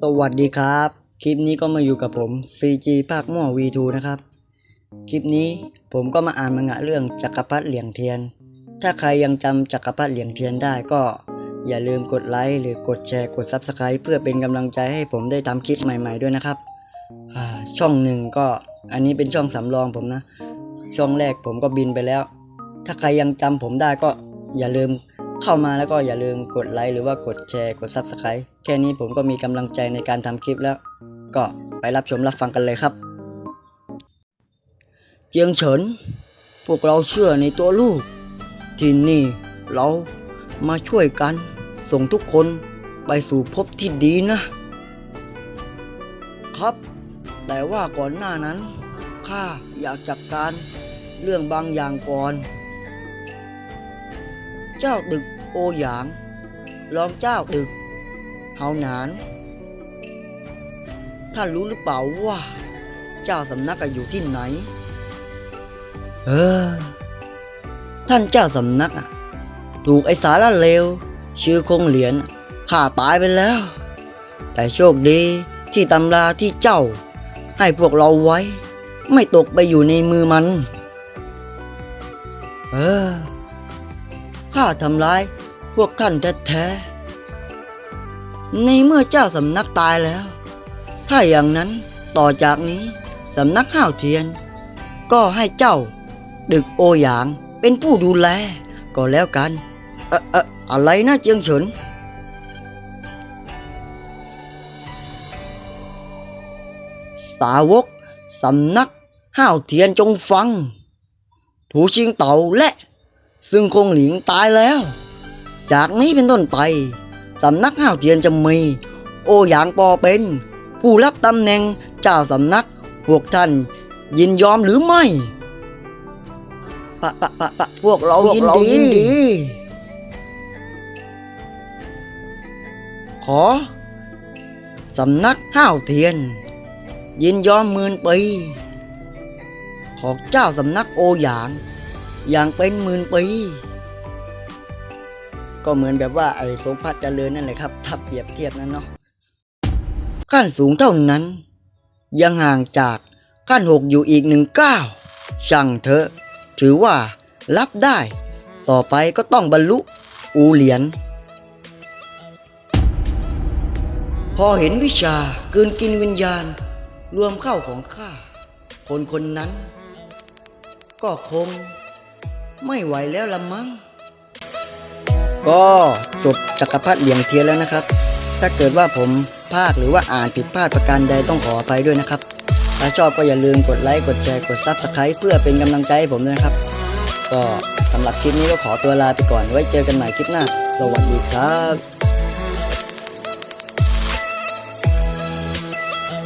สวัสดีครับ คลิปนี้ก็มาอยู่กับผม CG ภาคมั่ว V2 นะครับ คลิปนี้ผมก็มาอ่านมังงะเรื่องจักรพรรดิเหลียงเทียน ถ้าใครยังจำจักรพรรดิเหลียงเทียนได้ก็อย่าลืมกดไลค์หรือกดแชร์กด Subscribe เพื่อเป็นกำลังใจให้ผมได้ทำคลิปใหม่ ๆด้วยนะครับ ช่องหนึ่งก็อันนี้เป็นช่องสำรองผมนะ ช่องแรกผมก็บินไปแล้ว ถ้าใครยังจำผมได้ก็อย่าลืม เข้ามาแล้วก็อย่าลืมกดไลค์หรือว่ากดแชร์กด Subscribe แค่นี้ผมก็มีกำลังใจในการทำคลิปแล้ว ก็ไปรับชมรับฟังกันเลยครับ เจียงเฉิน พวกเราเชื่อในตัวลูก ที่นี่เรามาช่วยกัน ส่งทุกคนไปสู่ภพที่ดีนะ ครับ แต่ว่าก่อนหน้านั้นข้าอยากจัดการเรื่องบางอย่างก่อน เจ้าตึกโอหยาง รองเจ้าตึกเฮาหนาน ท่านรู้หรือเปล่าว่า เจ้าสำนักอยู่ที่ไหน เออ ท่านเจ้าสำนักถูกไอสาระเลว ชื่อคงเหรียญฆ่าตายไปแล้ว แต่โชคดีที่ตำราที่เจ้า ให้พวกเราไว้ ไม่ตกไปอยู่ในมือมัน เออ ข้าทำร้าย พวกท่านแท้ๆในเมื่อเจ้าสำนักตายแล้ว ถ้าอย่างนั้นต่อจากนี้สำนักห้าวเทียน ก็ให้เจ้า ดึกโอหยางเป็นผู้ดูแลก็แล้วกันเอะอะอะไรนะเจียงเฉินสาวกสำนักห้าวเทียนจงฟังถูชิงเต่าและ ซึ่งคงหลิงตายแล้ว จากนี้เป็นต้นไปสำนักห้าวเทียนจะมี โอหยางปอเป็น ผู้รับตำแหน่งเจ้าสำนักพวกท่านยินยอมหรือไม่ปะปะปะปะพวกเราพวกยินเราดียินดี ขอสำนักห้าวเทียน ยินยอมหมื่นปี ของเจ้าสำนักโอหยาง อย่างเป็นหมื่นปี ก็เหมือนแบบว่าไอ้สมพัฒเจริญนั่นแหละครับ ถ้าเปรียบเทียบนั้นเนาะขั้นสูงเท่านั้น ยังห่างจากขั้นหกอยู่อีกหนึ่งก้าวช่างเถอะถือว่ารับได้ ต่อไปก็ต้องบรรลุอูเหรียญพอเห็นวิชาเกินกินวิญญาณ รวมเข้าของข้า คนคนนั้น ก็คง ไม่ไหวแล้วละมั้ง ก็จบจักรพรรดิเหลียงเทียนแล้วนะครับ ถ้าเกิดว่าผมพลาดหรือว่าอ่านผิดพลาดประการใดต้องขออภัยด้วยนะครับ ถ้าชอบก็อย่าลืมกดไลค์ กดแชร์ กดซับสไครต์เพื่อเป็นกำลังใจให้ผมด้วยนะครับ ก็สำหรับคลิปนี้ก็ขอตัวลาไปก่อน ไว้เจอกันใหม่คลิปหน้า สวัสดีครับ